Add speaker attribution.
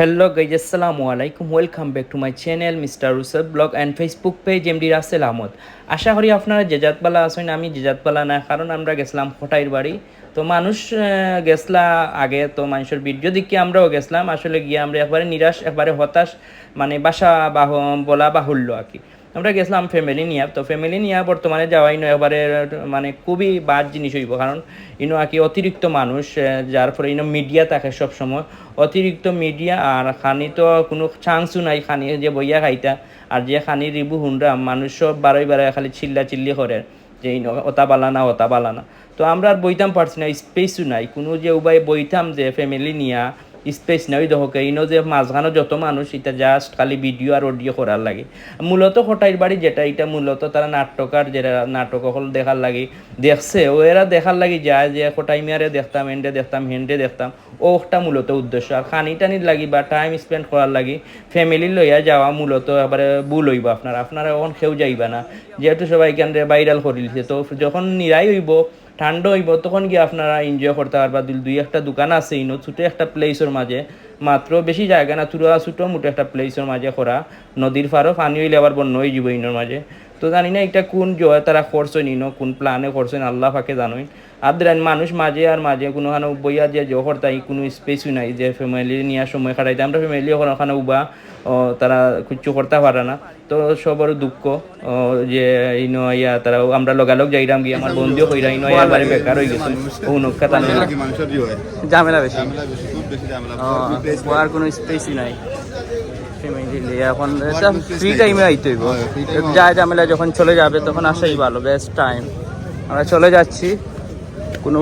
Speaker 1: Hello guys আসসালামু আলাইকুম welcome back to my channel mister Rousseff blog and Facebook page MD Rasel Ahmed আশা করি আপনারা জেজাতবালা আসেন আমি জেজাতবালা না, কারণ আমরা গেছিলাম খোটাইর বাড়ি। তো মানুষ গেছলা আগে, তো মানুষের ভিডিও দিকে আমরাও গেছিলাম। আসলে গিয়ে আমরা একবারে নিরাশ, একবারে হতাশ মানে বাসা বাহ বলা বাহুল্য আর কি। আমরা গেছিলাম ফ্যামিলি নিয়ে। তো ফ্যামিলি নিয়ে বর্তমানে যাওয়াই নয় একবারে মানে খুবই বাদ জিনিস হইব। কারণ ইনো আর কি অতিরিক্ত মানুষ যার ফলে ইনো মিডিয়া থাকে সবসময়। অতিরিক্ত মিডিয়া আর খানি তো কোনো চান্সও নাই খানি যে বইয়া খাইতা। আর যে খানি রিবু হুন্ডা, মানুষ সব বারোই বারোয় খালি চিল্লা চিল্লি করে যে ইনো ওতা বালা না, ওতা বালা না। তো আমরা আর বইতাম পারছি না স্পেসও নাই। কোনো যে উবাই বইতাম যে ফ্যামিলি নিয়া স্পেস নাই দেখোকে ইনো যে মাঝখানো যত মানুষ এটা জাস্ট খালি ভিডিও আর অডিও করার লাগে। মূলত হটাইর বাড়ি যেটা এটা মূলত তারা নাট্যকার যেটা নাটক হল দেখার লাগে। দেখছে ও এরা দেখার লাগে যায় যে হটাই মিয়ারে দেখতাম এন্ডে দেখতাম হেন্ডে দেখতাম। ওটা মূলত উদ্দেশ্য। আর খানি টানির লাগি বা টাইম স্পেন্ড করার লাগি ফ্যামিলি লইয়া যাওয়া মূলত এবারে ভুল হইব আপনার আপনারা এখন কেউ যাইবা না যেহেতু সবাই কেন ভাইরাল করিলছে তো যখন নিরাই হইব ঠান্ডা হইব, তখন গিয়ে আপনারা এনজয় করতে পারবা। দুই দুই একটা দোকান আছে, ইনো ছোটো একটা প্লেসের মাঝে। মাত্র বেশি জায়গা না তুরা ছোটো মোটো একটা প্লেসের মাঝে করা। নদীর ফারও পানি হইলে আবার বন্য হয়ে যাব ইনোর মাঝে। তো জানি না এটা কোন জয় তারা করছেন ইনো কোন প্ল্যানে করছেন আল্লাহ ফাঁকে জানোই। আর দেন মানুষ মাঝে আর মাঝে কোনো খানে বইয়া যে জয় করতাই কোনো স্পেসও নাই যে ফ্যামিলি নিয়ে সময় কাটাইতে। আমরা ফ্যামিলি ওখানে উবা ও, তারা কিচ্ছু করতে পারে না। তো সবার দুঃখ ও, যে ইনো ইয়া তারা আমরা লগালগ যাইরাম গিয়ে আমার বন্ধুও কইরা ইনো ইয়া বাড়ি বেকার হয়ে গেছে। ও নৌকা তার
Speaker 2: হয়
Speaker 1: ঝামেলা বেশি।
Speaker 2: ঝামেলা বেশি খুব বেশি ঝামেলা।
Speaker 1: ও, আর কোনো স্পেসই নাই। ফ্যামিলি এখন ফ্রি টাইমে আইতে হইব।
Speaker 2: Free
Speaker 1: যা ঝামেলা যখন চলে যাবে তখন আসাই ভালো বেস্ট টাইম আমরা চলে যাচ্ছি। কোনো